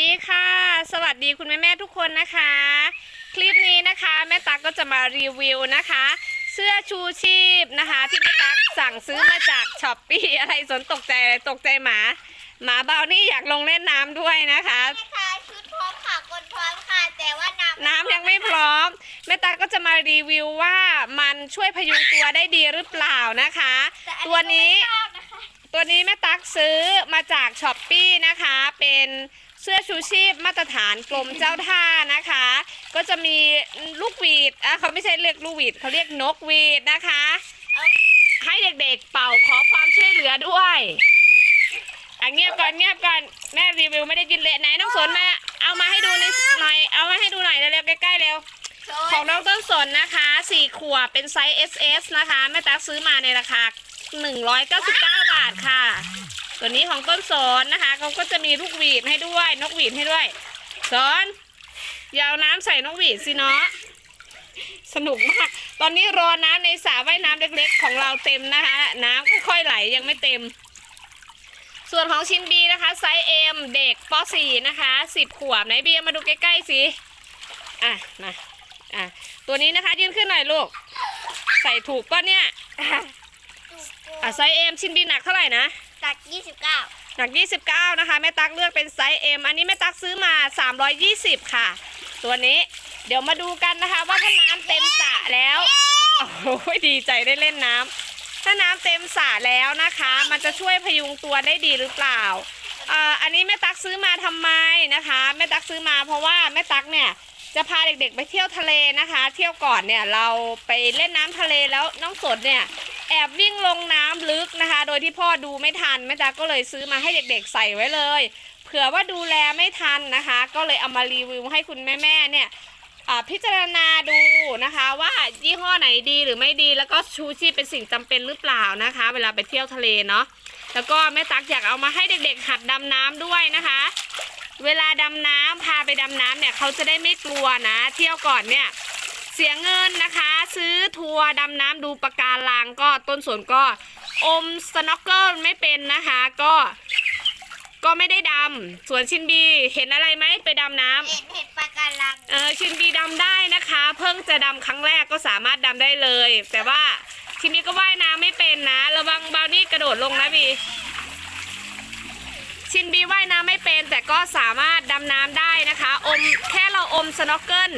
ดีค่ะ สวัสดีคุณแม่แม่ๆทุกคนนะคะ คลิปนี้นะคะแม่ตั๊กก็จะมารีวิวนะคะ เสื้อชูชีพนะคะ ที่แม่ตั๊กสั่งซื้อมาจากช้อปปี้อะไรสนตกใจอะไรตกใจหมาหมาเบานี่อยากลงเล่นน้ำด้วยนะคะค่ะชุดพร้อมค่ะกดพร้อมค่ะแต่ว่าน้ำน้ำยังไม่พร้อมแม่ตั๊กก็จะมารีวิวว่ามันช่วยพยุงตัวได้ดีหรือเปล่านะคะแอัตัวนี้ ก็ไม่ทราบนะคะตัวนี้แม่ตั๊กซื้อมาจากช้อปปีนะคะ เป็น เสื้อชูชีพมาตรฐานกรมเจ้าท่านะคะ ก็จะมีลูกหวีดอะเขาไม่ใช่เรียกลูกหวีดเขาเรียกนกหวีดนะคะ ให้เด็กๆเป่าขอความช่วยเหลือด้วยอะเงียบก่อนเงียบก่อนแม่รีวิวไม่ได้กินเลยไหนน้องสนมาเอามาให้ดูในหน่อยเอามาให้ดูหน่อยเร็วๆใกล้ๆเร็วของน้องต้นสนนะคะ4ขวบเป็นไซส์ SS นะคะแม่ตั๊กซื้อมาในราคา199 บาทค่ะ ตัวนี้ของต้นสนนะคะเขาก็จะมีลูกหวีดให้ด้วย นกหวีดให้ด้วยสอนยาวน้ำใส่นกหวีดสิเนาะสนุกมาก ตอนนี้รอน้ำในสระว่ายน้ำเล็กๆ ของเราเต็มนะคะ น้ำค่อยๆไหลยังไม่เต็ม ส่วนของชิ้นบีนะคะไซส์ M เด็กป .4 นะคะ10ขวบไหนบีมาดูใกล้ๆสิอะมาอะตัวนี้นะคะยื่นขึ้นหน่อยลูก ใส่ถูกป่ะเนี่ยอะไซส์เอ็มชิ้นบีหนักเท่าไหร่นะ จาก29หนัก 29 นะคะ แม่ตั๊กเลือกเป็นไซส์เอ็มอันนี้แม่ตั๊กซื้อมา 320 ค่ะ ตัวนี้เดี๋ยวมาดูกันนะคะ ว่าถ้าน้ำเต็มสระแล้วโอ้โหดีใจได้เล่นน้ำถ้าน้ำเต็มสระแล้วนะคะ มันจะช่วยพยุงตัวได้ดีหรือเปล่าอ่าอันนี้แม่ตั๊กซื้อมาทำไมนะคะแม่ตั๊กซื้อมาเพราะว่าแม่ตั๊กเนี่ยจะพาเด็กๆไปเที่ยวทะเลนะคะ เที่ยวก่อนเนี่ยเราไปเล่นน้ำทะเลแล้วน้องสดเนี่ย แอบวิ่งลงน้ำลึกนะคะ โดยที่พ่อดูไม่ทันแม่ตาก็เลยซื้อมาให้เด็กๆใส่ไว้เลย เผื่อว่าดูแลไม่ทันนะคะ ก็เลยเอามารีวิวให้คุณแม่ๆเนี่ยพิจารณาดูนะคะว่ายี่ห้อไหนดีหรือไม่ดี แล้วก็ชูชีพเป็นสิ่งจำเป็นหรือเปล่านะคะ เวลาไปเที่ยวทะเลเนาะแล้วก็แม่ตักอยากเอามาให้เด็กๆ หัดดำน้ำด้วยนะคะ เวลาดำน้ำพาไปดำน้ำเนี่ยเขาจะได้ไม่กลัวนะ เที่ยวก่อนเนี่ยเสียเงินนะคะ ซื้อทัวร์ดำน้ำดูปะการังก็ต้นสนก็อมสน็อกเกิลไม่เป็นนะคะก็ ก็ไม่ได้ดำส่วนชินบีเห็นอะไรไหมไปดำน้ำ เห็นเห็ดปลาการังเออชินบีดำได้นะคะ เพิ่งจะดำครั้งแรกก็สามารถดำได้เลย แต่ว่าชินบีก็ว่ายน้ำไม่เป็นนะ ระวังบาวนี่กระโดดลงนะบีชินบีว่ายน้ำไม่เป็นแต่ก็สามารถดำน้ำได้นะคะ อมแค่เราอมสโนว์เกิล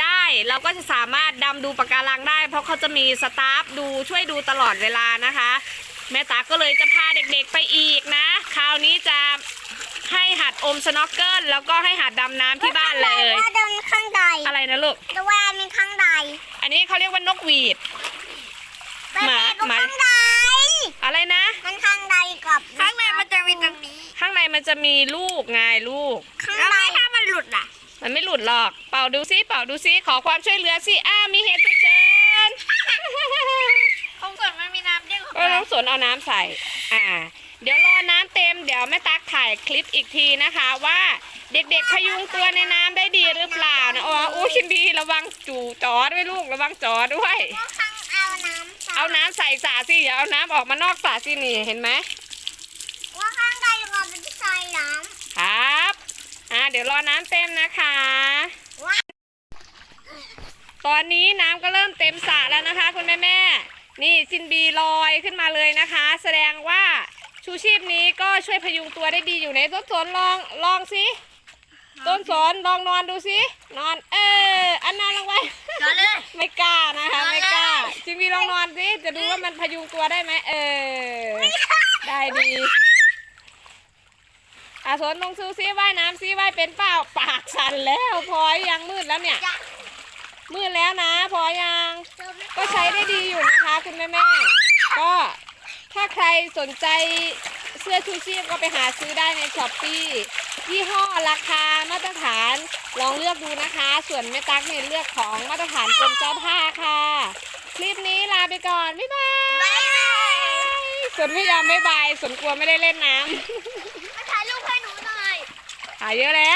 ได้เราก็จะสามารถดำดูปะการังได้ เพราะเขาจะมีสตาฟดูช่วยดูตลอดเวลานะคะ แม่ตาก็เลยจะพาเด็กๆไปอีกนะ คราวนี้จะให้หัดอมสโนว์เกิลแล้วก็ให้หัดดำน้ำที่บ้านเลย ว่าโดนข้างใดอะไรนะลูกแต่ว่ามันข้างใดอันนี้เขาเรียกว่านกหวีด หมาแต่หมา ข้างใดอะไรนะ มันข้างใดกับข้างในมันจะมีตรงนี้ ข้างในมันจะมีลูกไงลูก ข้างในถ้ามันหลุดอะ มันไม่หลุดหรอก เป่าดูซิ เป่าดูซิ ขอความช่วยเหลือสิ อ้ามีเหตุฉุกเฉินของส่วนมันมีน้ำเยอะก็น้องสนเอาน้ำใส่ อ่า เดี๋ยวรอน้ำเต็ม เดี๋ยวแม่ตักถ่ายคลิปอีกทีนะคะ ว่าเด็กๆพยุงตัวในน้ำได้ดีหรือเปล่านะอ๋ออู้ชินดีระวังจู่จอด้วยลูกระวังจอด้วยว่าข้างเอาน้ำเอาน้ำใส่สระสิอย่าเอาน้ำออกมานอกสระสินี่เห็นไหม ว่าข้างใดกับมันจะใส่น้ ครับ อ่า เดี๋ยวรอน้ำเต็มนะคะำว่าตอนนี้น้ำก็เริ่มเต็มสระแล้วนะคะ คุณแม่แม่ๆนี่ซินบีลอยขึ้นมาเลยนะคะ แสดงว่าชูชีพนี้ก็ช่วยพยุงตัวได้ดีอยู่ในต้นสนลองลองสิต้นสนลองนอนดูสินอน เอออันนอนลงไปนอนเลยไม่กล้านะคะนอนเลยไม่กล้าซินบีลองนอนสิจะดูว่ามันพยุงตัวได้ไหมเออ ได้ดี อาสนลงซูซิว่ายน้ำซิว่ายเป็นเปล่าปากสั่นแล้วพลอยยังมืดแล้วเนี่ยจะมืดแล้วนะพอยังเจอไม่ก็ใช้ได้ดีอยู่นะคะคุณแม่แม่ๆก็ถ้าใครสนใจเสื้อชูชีพก็ไปหาซื้อได้ในช้อปปี้ยี่ห้อราคามาตรฐานลองเลือกดูนะคะ ส่วนแม่ตั๊กเนี่ยเลือกของมาตรฐานกรมเจ้าท่าค่ะ คลิปนี้ลาไปก่อน บ๊ายบายบ๊ายบายส่วนไม่ยอมบ๊ายบายส่วนกลัวไม่ได้เล่นน้มาถ่ายรูปให้หนูหน่อยำ หายเยอะแล้ว